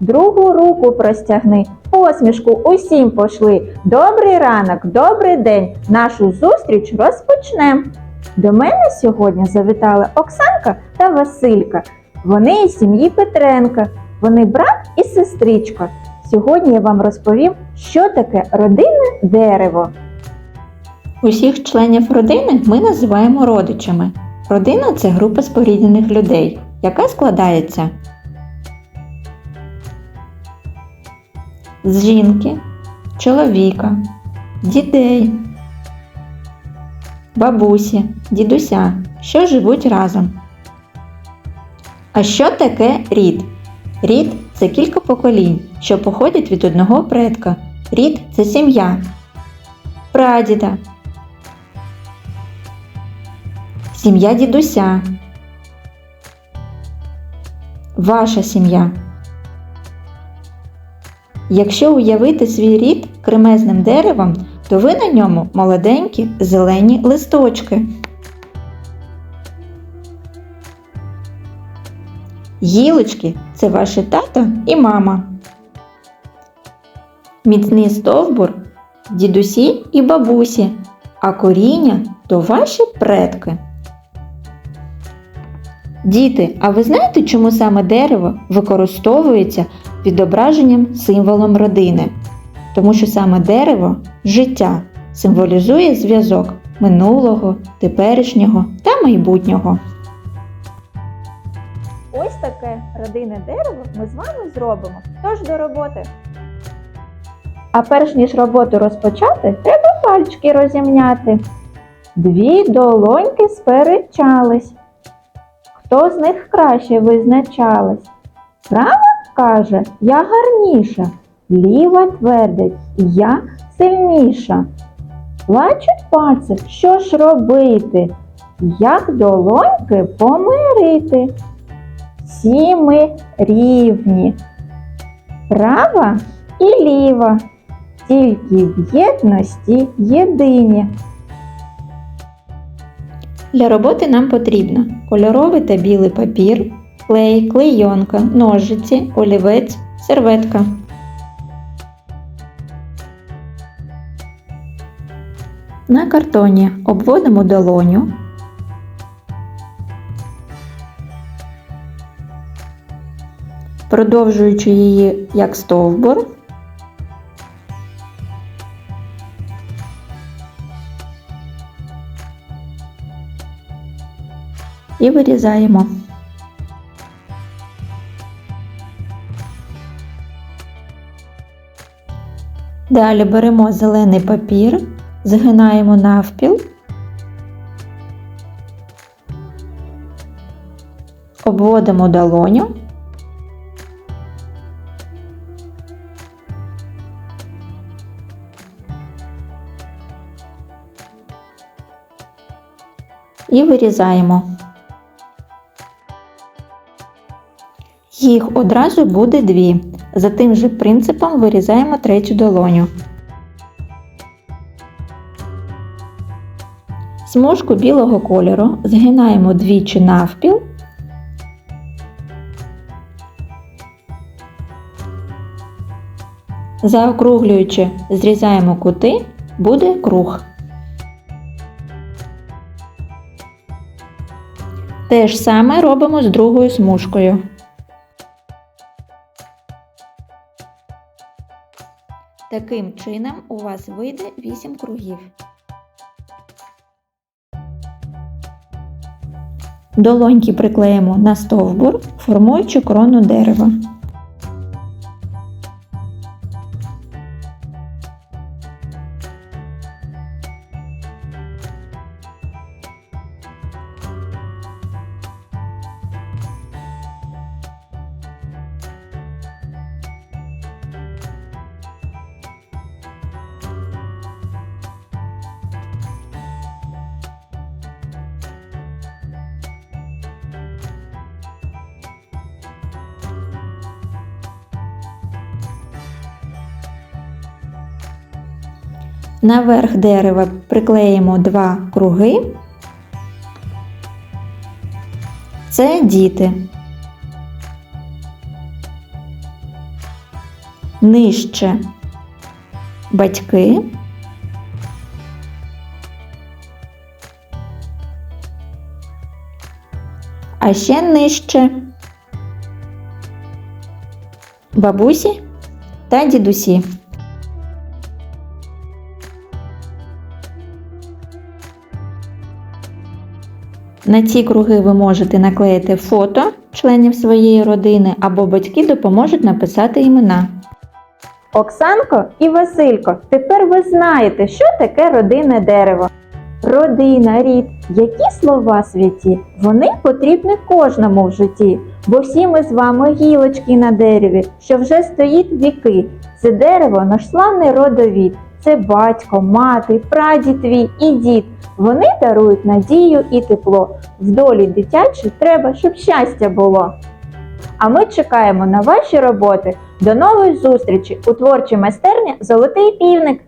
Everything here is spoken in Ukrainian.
другу руку простягни, посмішку усім пошли. Добрий ранок, добрий день. Нашу зустріч розпочнем. До мене сьогодні завітали Оксанка та Василька. Вони із сім'ї Петренка. Вони брат і сестричка. Сьогодні я вам розповім, що таке родинне дерево. Усіх членів родини ми називаємо родичами. Родина це група споріднених людей, яка складається з жінки, чоловіка, дітей, бабусі, дідуся, що живуть разом. А що таке рід? Рід це кілька поколінь, що походять від одного предка. Рід це сім'я, прадіда, Сім'я дідуся. Ваша сім'я. Якщо уявити свій рід кремезним деревом, то ви на ньому молоденькі зелені листочки. Гілочки це ваші тато і мама. Міцний стовбур дідусі і бабусі, а коріння то ваші предки. Діти, а ви знаєте, чому саме дерево використовується відображенням символом родини? Тому що саме дерево життя символізує зв'язок минулого, теперішнього та майбутнього. Ось таке родинне дерево ми з вами зробимо. Тож до роботи. А перш ніж роботу розпочати, треба пальчики розімняти. Дві долоньки сперечались. Хто з них краще визначалась? Права каже, я гарніша, ліва твердить, я сильніша. Плачуть пальці, що ж робити? Як долоньки помирити? Всі ми рівні. Права і ліва, тільки в єдності єдині. Для роботи нам потрібно кольоровий та білий папір, клей, клейонка, ножиці, олівець, серветка. На картоні обводимо долоню. Продовжуючи її як стовбур, і вирізаємо. Далі беремо зелений папір, згинаємо навпіл, обводимо долоню. І вирізаємо. Їх одразу буде дві. За тим же принципом вирізаємо третю долоню. Смужку білого кольору згинаємо двічі навпіл. Заокруглюючи, зрізаємо кути, буде круг. Те ж саме робимо з другою смужкою. Таким чином у вас вийде 8 кругів. Долоньки приклеїмо на стовбур, формуючи крону дерева. Наверх дерева приклеїмо два круги. Це діти. нижче батьки. А ще нижче бабусі та дідусі. На ці круги ви можете наклеїти фото членів своєї родини або батьки допоможуть написати імена. Оксанко і Василько, тепер ви знаєте, що таке родинне дерево. Родина, рід, які слова святі, вони потрібні кожному в житті, бо всі ми з вами гілочки на дереві, що вже стоїть віки. Це дерево наш славний родовід. Це батько, мати, прадід твій і дід. Вони дарують надію і тепло. В долі дитячі треба, щоб щастя було. А ми чекаємо на ваші роботи. До нової зустрічі у творчій майстерні Золотий півник.